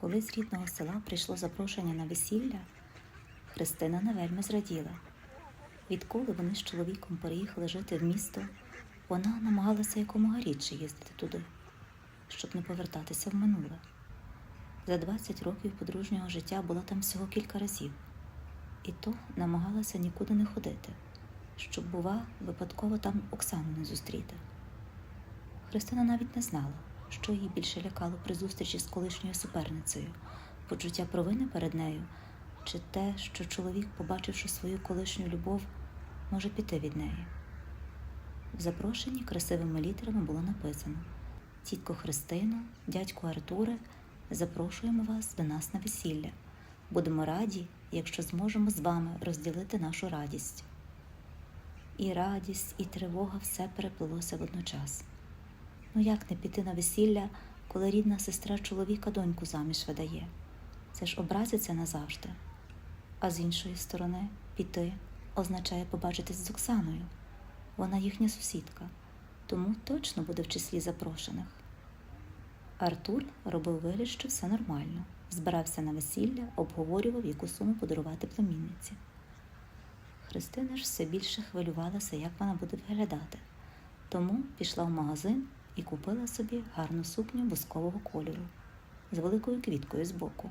Коли з рідного села прийшло запрошення на весілля, Христина не вельми зраділа. Відколи вони з чоловіком переїхали жити в місто, вона намагалася якомога рідше їздити туди, щоб не повертатися в минуле. За 20 років подружнього життя була там всього кілька разів, і то намагалася нікуди не ходити, щоб, бува, випадково там Оксану не зустріти. Христина навіть не знала, що її більше лякало при зустрічі з колишньою суперницею, почуття провини перед нею, чи те, що чоловік, побачивши свою колишню любов, може піти від неї. В запрошенні красивими літерами було написано: Тітко Христино, дядьку Артуре, запрошуємо вас до нас на весілля. Будемо раді, якщо зможемо з вами розділити нашу радість. І радість, і тривога все переплилося водночас. Ну як не піти на весілля, коли рідна сестра чоловіка доньку заміж видає? Це ж образиться назавжди. А з іншої сторони, піти означає побачитись з Оксаною. Вона їхня сусідка, тому точно буде в числі запрошених. Артур робив вигляд, що все нормально, збирався на весілля, обговорював, яку суму подарувати племінниці. Христина ж все більше хвилювалася, як вона буде виглядати, тому пішла в магазин і купила собі гарну сукню бускового кольору з великою квіткою збоку.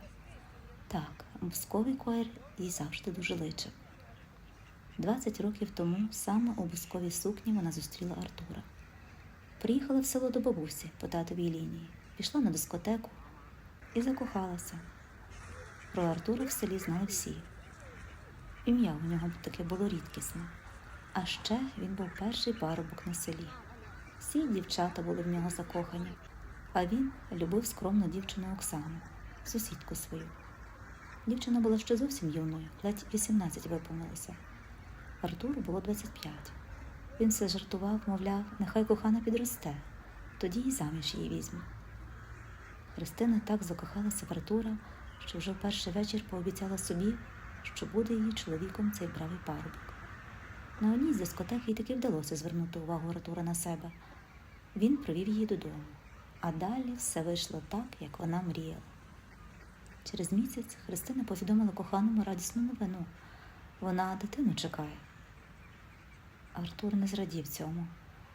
Так, бусковий колір їй завжди дуже личив. 20 років тому саме у бусковій сукні вона зустріла Артура. Приїхала в село до бабусі по татовій лінії, пішла на дискотеку і закохалася. Про Артура в селі знали всі. Ім'я у нього таке було рідкісне. А ще він був перший парубок на селі. Всі дівчата були в нього закохані, а він любив скромну дівчину Оксану, сусідку свою. Дівчина була ще зовсім юною, ледь 18 виповнилося. Артуру було 25. Він все жартував, мовляв, нехай кохана підросте, тоді й заміж її візьме. Христина так закохалася в Артура, що вже в перший вечір пообіцяла собі, що буде її чоловіком цей правий парубок. На одній з дискотек їй таки вдалося звернути увагу Артура на себе. Він провів її додому, а далі все вийшло так, як вона мріяла. Через місяць Христина повідомила коханому радісну новину. Вона дитину чекає. Артур не зрадів цьому,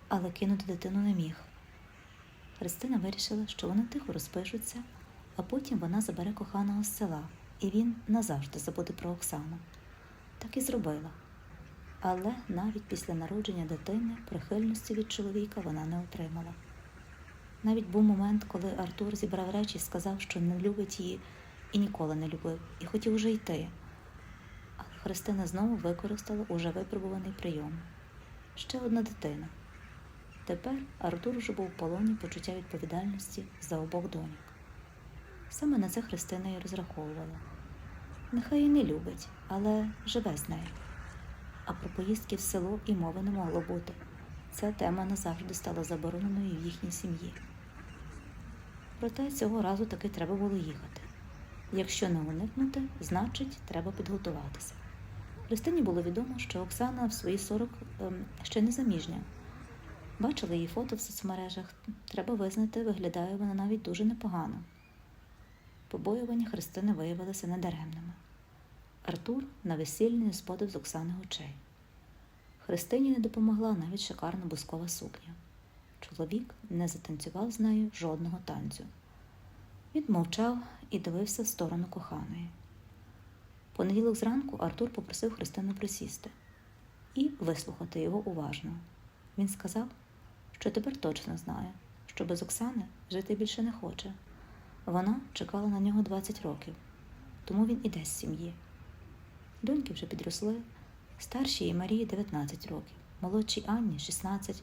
але кинути дитину не міг. Христина вирішила, що вони тихо розпишуться, а потім вона забере коханого з села, і він назавжди забуде про Оксану. Так і зробила. Але навіть після народження дитини прихильності від чоловіка вона не отримала. Навіть був момент, коли Артур зібрав речі і сказав, що не любить її і ніколи не любив, і хотів уже йти. Але Христина знову використала уже випробуваний прийом. Ще одна дитина. Тепер Артур уже був в полоні почуття відповідальності за обох доньок. Саме на це Христина і розраховувала. Нехай і не любить, але живе з нею. А про поїздки в село і мови не могло бути. Ця тема назавжди стала забороненою в їхній сім'ї. Проте цього разу таки треба було їхати. Якщо не уникнути, значить, треба підготуватися. Христині було відомо, що Оксана в свої 40 ем, ще не заміжня. Бачила її фото в соцмережах. Треба визнати, виглядає вона навіть дуже непогано. Побоювання Христини виявилися недаремними. Артур на весіллі не сподив з Оксани очей. Христині не допомогла навіть шикарна бускова сукня. Чоловік не затанцював з нею жодного танцю. Він мовчав і дивився в сторону коханої. Понеділок зранку Артур попросив Христину присісти і вислухати його уважно. Він сказав, що тепер точно знає, що без Оксани жити більше не хоче. Вона чекала на нього 20 років, тому він іде з сім'ї. Доньки вже підросли, старшій Марії 19 років, молодшій Анні 16.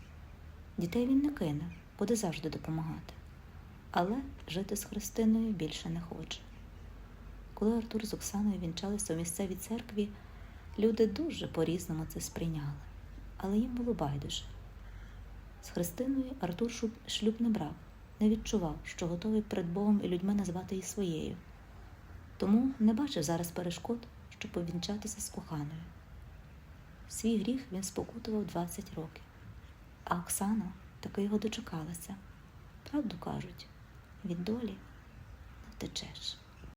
Дітей він не кине, буде завжди допомагати. Але жити з Христиною більше не хоче. Коли Артур з Оксаною вінчалися у місцевій церкві, люди дуже по-різному це сприйняли, але їм було байдуже. З Христиною Артур шлюб не брав, не відчував, що готовий перед Богом і людьми назвати її своєю. Тому не бачив зараз перешкод, щоб повінчатися з коханою. Свій гріх він спокутував 20 років, а Оксана таки його дочекалася. Правду кажуть, від долі не втечеш.